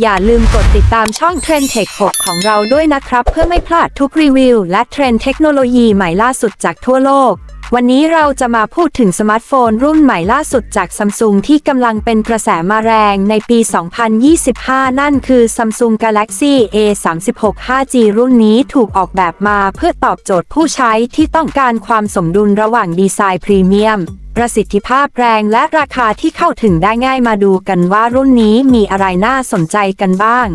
อย่าลืมกดติดตามช่อง Trend Tech 6ของเราด้วยนะครับ เพื่อไม่พลาดทุกรีวิว และเทรนด์เทคโนโลยีใหม่ล่าสุดจากทั่วโลก วันนี้เราจะมาพูดถึงสมาร์ทโฟนรุ่นใหม่ล่าสุดจากซัมซุงที่กำลังเป็นกระแสมาแรงในปี 2025 นั่นคือ Samsung Galaxy A36 5G รุ่นนี้ถูกออกแบบมาเพื่อตอบโจทย์ผู้ใช้ที่ต้องการความสมดุลระหว่างดีไซน์พรีเมียม ประสิทธิภาพแรงและราคาที่เข้าถึงได้ง่ายมาดูกันว่ารุ่นนี้มีอะไรน่าสนใจกันบ้าง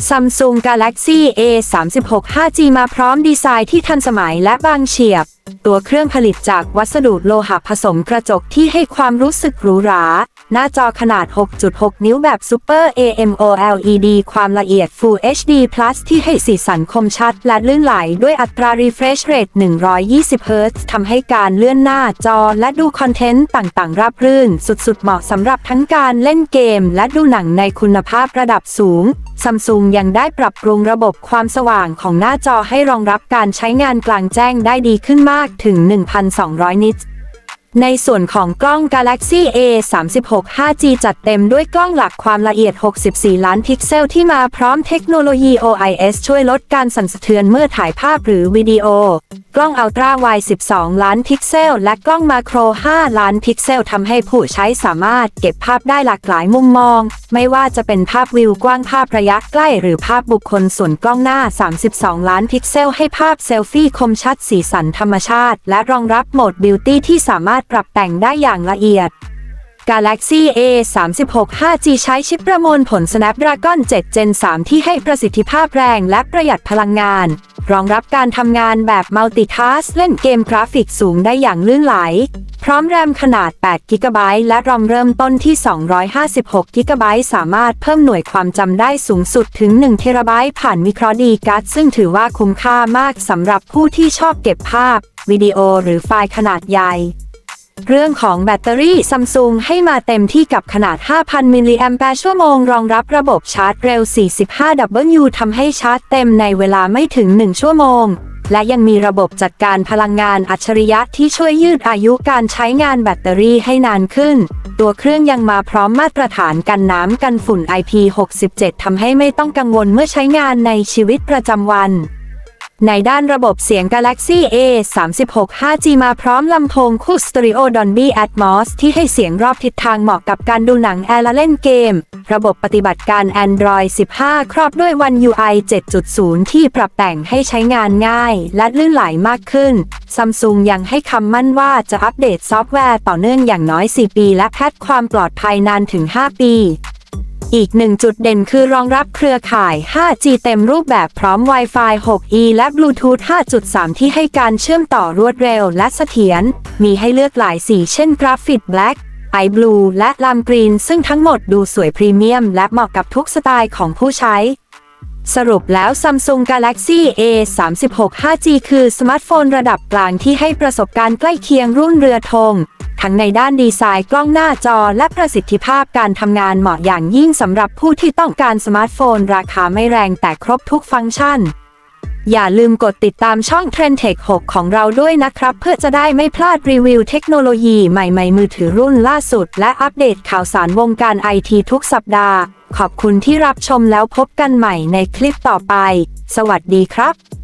Samsung Galaxy A36 5G มาพร้อมดีไซน์ที่ทันสมัยและบางเฉียบ ตัวเครื่องผลิตจากวัสดุโลหะผสมกระจกที่ให้ความรู้สึกหรูหรา หน้าจอขนาด 6.6 นิ้วแบบ Super AMOLED ความละเอียด Full HD Plus ที่ให้สีสันคมชัดและลื่นไหลด้วยอัตรา refresh rate 120 Hz ทำให้การเลื่อนหน้าจอและดูคอนเทนต์ต่างๆ ราบรื่น สุดๆ เหมาะสำหรับทั้งการเล่นเกม และดูหนังในคุณภาพระดับสูงซัมซุงยังได้ปรับปรุงระบบความสว่างของหน้าจอให้รองรับการใช้งานกลางแจ้งได้ดีขึ้นมากถึง 1,200 นิต ในส่วนของกล้อง Galaxy A 3 6 5G จัดเต็มด้วยกล้องหลักความละเอียด 64 ล้านพิกเซลที่มาพร้อมเทคโนโลยี OIS ช่วยลดการสั่นสะเทือนเมื่อถ่ายภาพหรือวิดีโอ กล้องอัลตร้าไว12 ล้านพิกเซล และกล้องมาโคร 5 ล้านพิกเซลทำให้ผู้ใช้สามารถเก็บภาพได้หลากหลายมุมมอง ไม่ว่าจะเป็นภาพวิวกว้างภาพระยะใกล้หรือภาพบุคคลส่วนกล้องหน้า 32 ล้านพิกเซล ให้ภาพเซลฟี่คมชัดสีสันธรรมชาติ และรองรับโหมดบิวตี้ที่สามารถปรับแต่งได้อย่างละเอียด Galaxy A 3 6 5G ใช้ชิปประมวลผล Snapdragon 7 Gen 3 ที่ให้ประสิทธิภาพแรงและประหยัดพลังงาน รองรับการทำงานแบบมัลติทัสเล่นเกมกราฟิกสูงได้อย่างลื่นไหล พร้อมแรมขนาด 8 g b และรอมเริ่มต้นที่ 256 g b สามารถเพิ่มหน่วยความจำได้สูงสุดถึง1 t b ผ่านมิโครดีการ์ดซึ่งถือว่าคุ้มค่ามากสำหรับผู้ที่ชอบเก็บภาพ วิดีโอหรือไฟล์ขนาดใหญ่ เรื่องของแบตเตอรี่ซัมซุงให้มาเต็มที่กับขนาด 5,000 มิลลิแอมแปร์ชั่วโมง รองรับระบบชาร์จเร็ว 45W ทำให้ชาร์จเต็มในเวลาไม่ถึง 1 ชั่วโมง และยังมีระบบจัดการพลังงานอัจฉริยะที่ช่วยยืดอายุการใช้งานแบตเตอรี่ให้นานขึ้น ตัวเครื่องยังมาพร้อมมาตรฐานกันน้ำกันฝุ่น IP67 ทำให้ไม่ต้องกังวลเมื่อใช้งานในชีวิตประจำวัน ในด้านระบบเสียง Galaxy A 3 6 5G มาพร้อมลำโพงคู่ Stereo Dolby Atmos ที่ให้เสียงรอบทิศทางเหมาะกับการดูหนังแอร์และเล่นเกม ระบบปฏิบัติการ Android 15 ครอบด้วย One UI 7.0 ที่ปรับแต่งให้ใช้งานง่าย และลื่นไหลมากขึ้น Samsung ยังให้คำมั่นว่าจะอัปเดตซอฟต์แวร์ต่อเนื่องอย่างน้อย 4 ปี และแพทความปลอดภัยนานถึง 5 ปี อีกหนึ่งจุดเด่นคือรองรับเครือข่าย 5G เต็มรูปแบบพร้อม Wi-Fi 6E และ Bluetooth 5.3 ที่ให้การเชื่อมต่อรวดเร็วและเสถียร มีให้เลือกหลายสีเช่นกราฟิก Black i Blue และลามกรีน ซึ่งทั้งหมดดูสวยพรีเมียม และเหมาะกับทุกสไตล์ของผู้ใช้ สรุปแล้ว Samsung Galaxy A 3 6 5G คือสมาร์ทโฟนระดับกลางที่ให้ประสบการณ์ใกล้เคียงรุ่นเรือธง ทั้งในด้านดีไซน์กล้องหน้าจอและประสิทธิภาพการทำงานเหมาะอย่างยิ่งสำหรับผู้ที่ต้องการสมาร์ทโฟน ราคาไม่แรงแต่ครบทุกฟังก์ชัน อย่าลืมกดติดตามช่อง Trend Tech 6 ของเราด้วยนะครับ เพื่อจะได้ไม่พลาดรีวิวเทคโนโลยีใหม่ๆ มือถือรุ่นล่าสุด และอัปเดตข่าวสารวงการไอทีทุกสัปดาห์ ขอบคุณที่รับชมแล้วพบกันใหม่ในคลิปต่อไป สวัสดีครับ